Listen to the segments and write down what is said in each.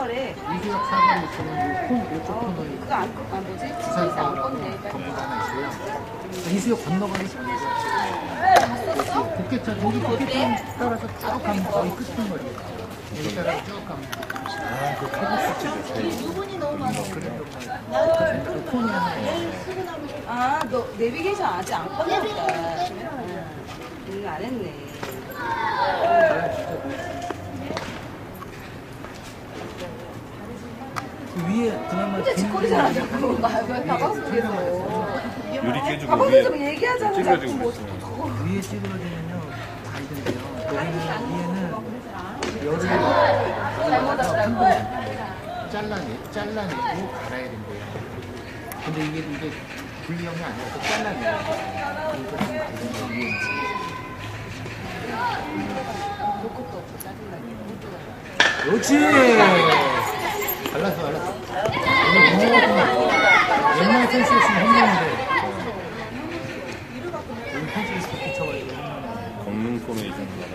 사과래. 이수혁 사과를 있으면 콩, 이쪽 어, 코너에 그거 안, 껐- 아, 뭐지? 부산 지도에서 안 사과라고 껐네. 건물 하나 있어요. 이수혁 건너가기 전이죠. 국계천, 여기 국계천 따라서 쭉 가면 거의 끝인 거리에요. 여기 따라서 쭉 가면. 아, 그 유분이 너무 많아. 그랬던 거. 그 콘이 하나 있어요. 아, 너 내비게이션 아직 안 보다. 응, 안 했네. 위에 그나마 진짜 짓거리 잘하자고. 왜 가방 속에서. 유리 깨주고 가방 위에 속에서 얘기하잖아. 자꾸 찌그러지고 뭐. 있어요. 위에 찌그러지면요 다 있던데요. 여기는 위에는 열을 잘못 왔다고. 잘라내 잘라내고 갈아야 된대요. 근데 이게 이게 분리형이 아니라서 잘라내야 돼요. 그러니까 좀 다른데 위에 볼 것도 없고 짜증나게. 그렇지. 갈랐어 갈랐어. 옛날 선수였으면 혼나는데. 여기 선수에서 붙여가지고. 걷는 포메이션 받아.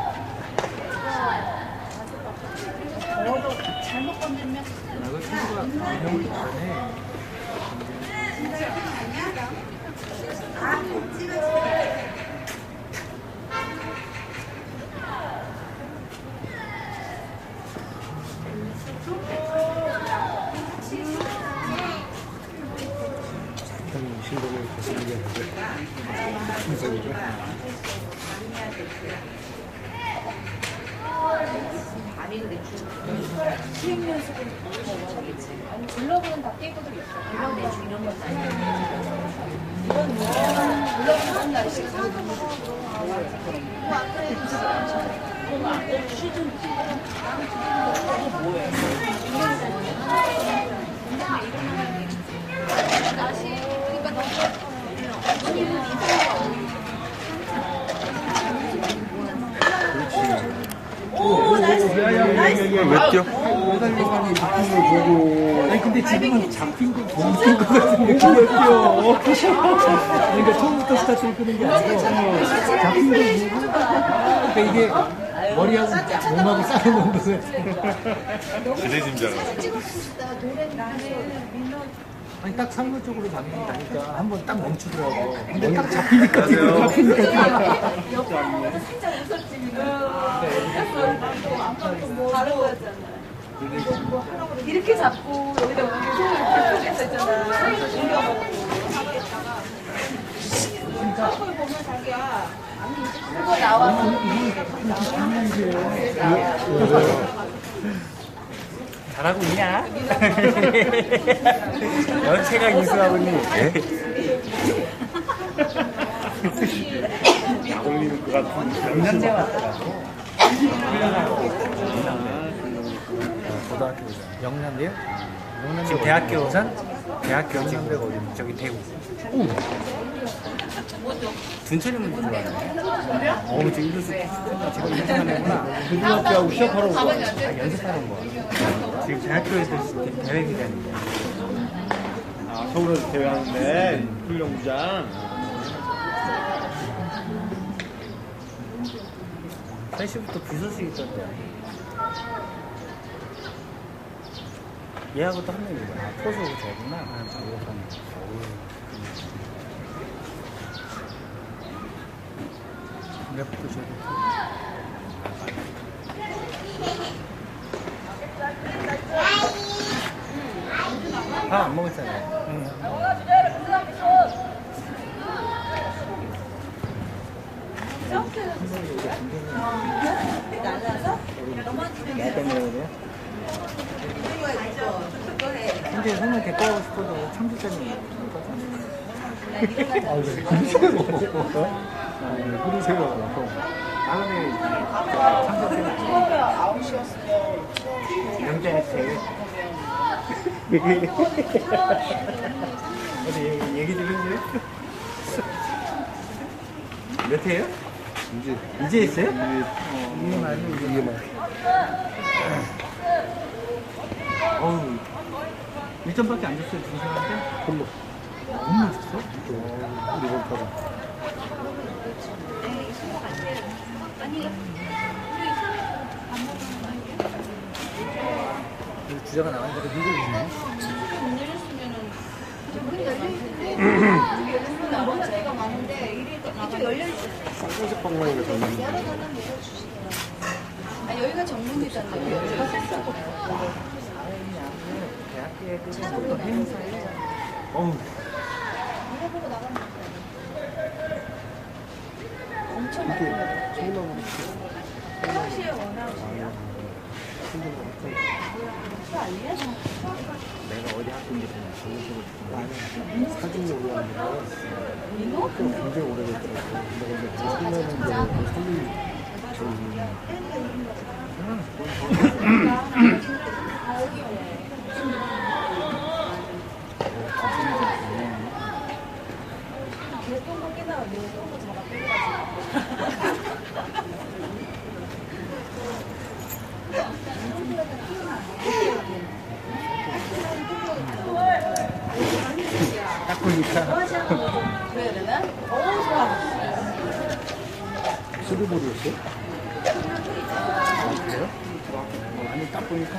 잘못 건들면 나그 친구가 운영을 잘해. 형 신동을 다시 얘기하는데. 신동이죠? 수행 연습은 못하겠지 아니 글러브는 다 끼고들 있어 글러브 뭐 날씩 왜 뛰어? 아니 근데 지금은 잡힌 거 보는 거 같은데 그게 뛰어. 그러니까 처음부터 스타트를 끄는 게 아니고 잡힌 거 보고 그러니까 이게 머리하고 몸하고 싸우는 거같아 지대 짐작. 아니 딱 상무 쪽으로 가면 가니까 한번 딱 멈추더라고. 근데 딱 잡히니까 뛰고 잡히니까 뛰고. 바로 거였잖아. 이렇게 잡고 여기다 우리 손을 이렇게 했었잖아. 그거 나와서 잘하고 있냐? 연체가 올리는 것 같은. 영양제 왔더라고. 고등학교 오전. 영남대요? 지금 대학교 오선? 대학교 영남대 어디? 저기 대구. 둔천이 문제 좋아하네. 어우, 저 일루스 지금 인터넷 내구나. 고등학교하고 시합하러 온 거야. 아, 연습하는 거. 지금 대학교에서 대회 기간인데. 아, 서울에서 대회하는데, 훈련구장. 3시부터 비소식 있던데. 얘하고 또한 명이구나. 아, 포수 저구나. 아, 저구나. 레프트 저도. 밥안 먹었잖아요. 응. 날라서 그래요? 근데 손을 데리고 가고 싶어도 청주까지 아, 왜 그러세요? 아, 왜 그러세요? 때문에 영장에 제일 어디 얘기, 얘기 좀 해주세요 몇 회요? 이제 이제 했어요? 이게 많이 이게 많이. 어우 1점밖에 안 줬어요 두 사람한테? 홈런. 너무 줬어? 이번 타자. 주자가 나가니까 힘들리네 빨간색 방망이가 졌는데. 여기가 정문이잖아요. 대학교에 그 어떤 행사에 어우. 내가 어디 학교인지 그냥 보여주고 싶은 사진이 올라왔는데 좀 굉장히 오래됐더라고요. 근데 딱 보니까 그래야 되나? 스리볼이었어요? 그래요? 아니 딱 보니까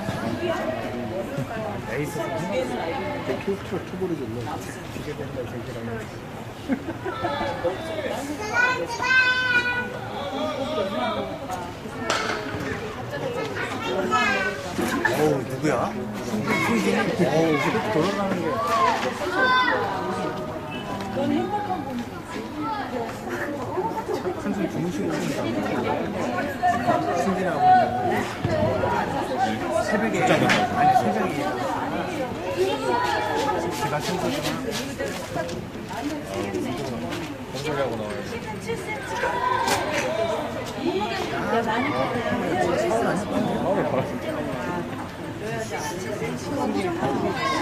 에이스 내 키우프가 투볼이졌네. 기계 된다 제기라는 어우 누구야? 어우 이렇게 돌아가는 게 한숨 주무시고 있습니다 승진하고. 있는 새벽에 아니 새벽에 제가 청소좀 공정하고 나와요.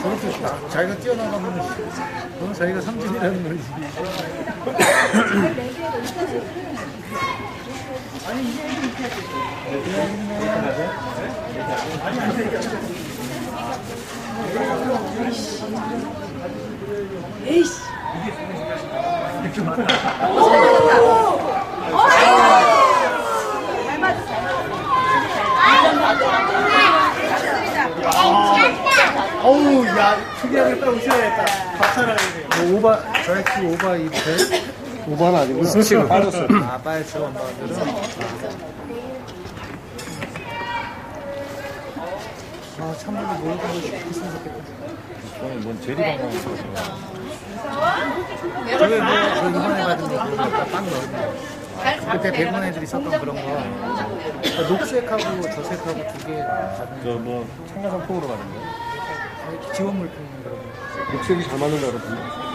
저렇게 자- 자기가 뛰어나가면 어, 자기가 삼진이라는 거지. 아니 이게 이렇게 해야 돼. 아니 안 돼. 에이씨. 이게 어우, 야, 특이하게 딱 웃어야겠다. 박사라고. 오바, 저희 오바 입대. 5번 아니고 승식으로 빠졌어. 음. 아, 빠졌죠, 엄마들은. 아, 참고로 모여서 좋겠으면 좋겠다. 저는 뭔 제리 방법이 있어요. 저희 뭐, 이번에 받은 거빵 넣은 그때 백원 애들이 썼던 그런 거 그러니까 녹색하고 저색하고 두개 저뭐 청가상 통으로 받은 거. 지원 물품 그런 거 녹색이 잘 맞는다 그러던데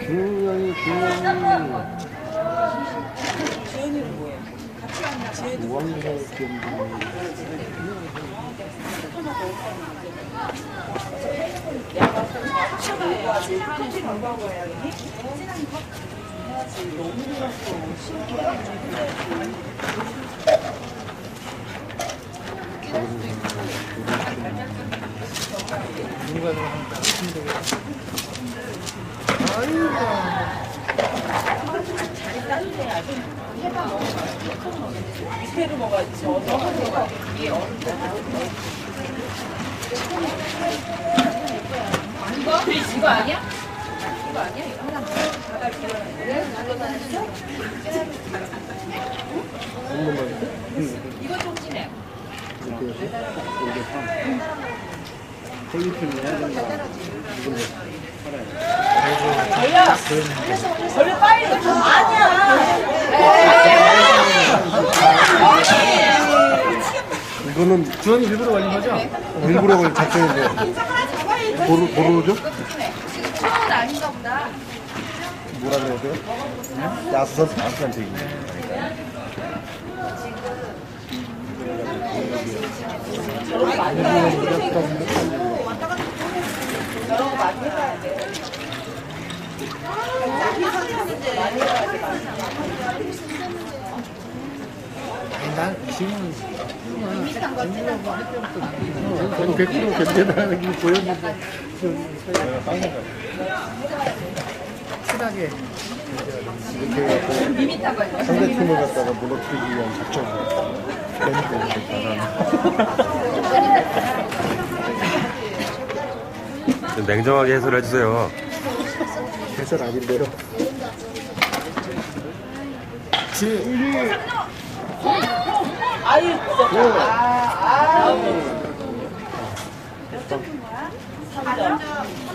김영이, 김영이. 지연이는 뭐예요? 기억이 누가 좀 하니까 힘들게. 밑에로 먹어야지. 저어서 위에 얼음. 이거 좀 진해. 퀄리티는 해야 된다. 아니야. 이거는 주원이 일부러 걸린 거죠? 일부러 걸린 작전인데 도로, 도로죠? 처음은 아닌가 보다. 뭐라 그래야 돼요? 야수선 돼. 아니, 난 지금 저도 100kg 견뎌나가는 게 보였는데 친하게 이렇게 해갖고 상대팀을 갖다가 무너뜨리기 위한 작전을 좀 냉정하게 해설해 주세요. 해설 아닌데요. 지 아유, 진짜. 아, 아.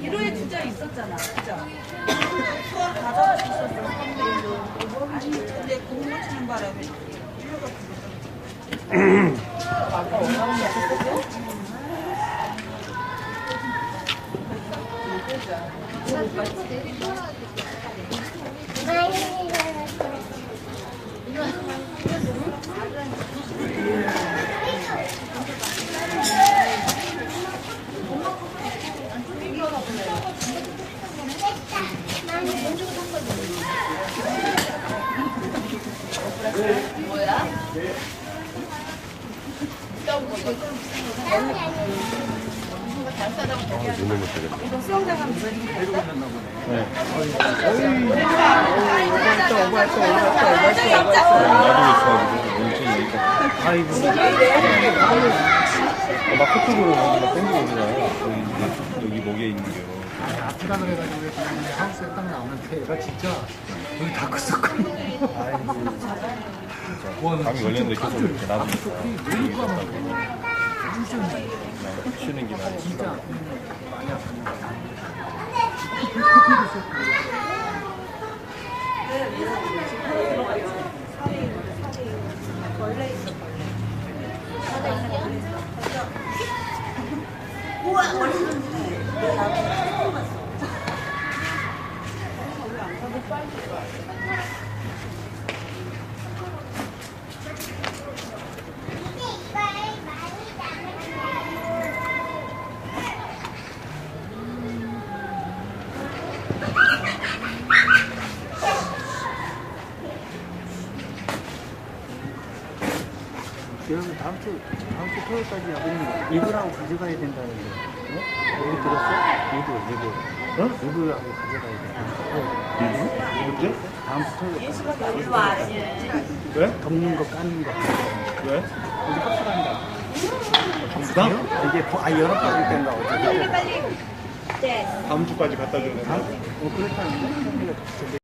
일호에 주자 있었잖아, 그죠? 수학 가져갈 수 있었어. 아니, 근데 공부 치는 바람에 아까 거 없었 거든? 눈을 못 뜨겠네. 아이고. 막 그쪽으로 막 땡기고. 여기, 여기 목에 있는 게. 아프다 그래가지고 그냥 하우스에 딱 나오는데 얘가 진짜 여기 다 컸었거든요. 감이 걸렸는데 계속 이렇게 놔두니까. 쉬는 게 많이 진짜 많이 아프네. 여러분 다음 주 다음 주 토요일까지 아버님 일부라고 가져가야 된다는데 어? 여기 들었어? 일부 일부 어? 일부라고 가져가야 돼. 언제? 다음 주 토요일 왜? 덮는 거 까는 거 왜? 우리 합숙한다. 정수당? 이게 보- 아 여러 가지 된다 어제. 다음 주까지 갖다 주는 거. 어 그렇다는데?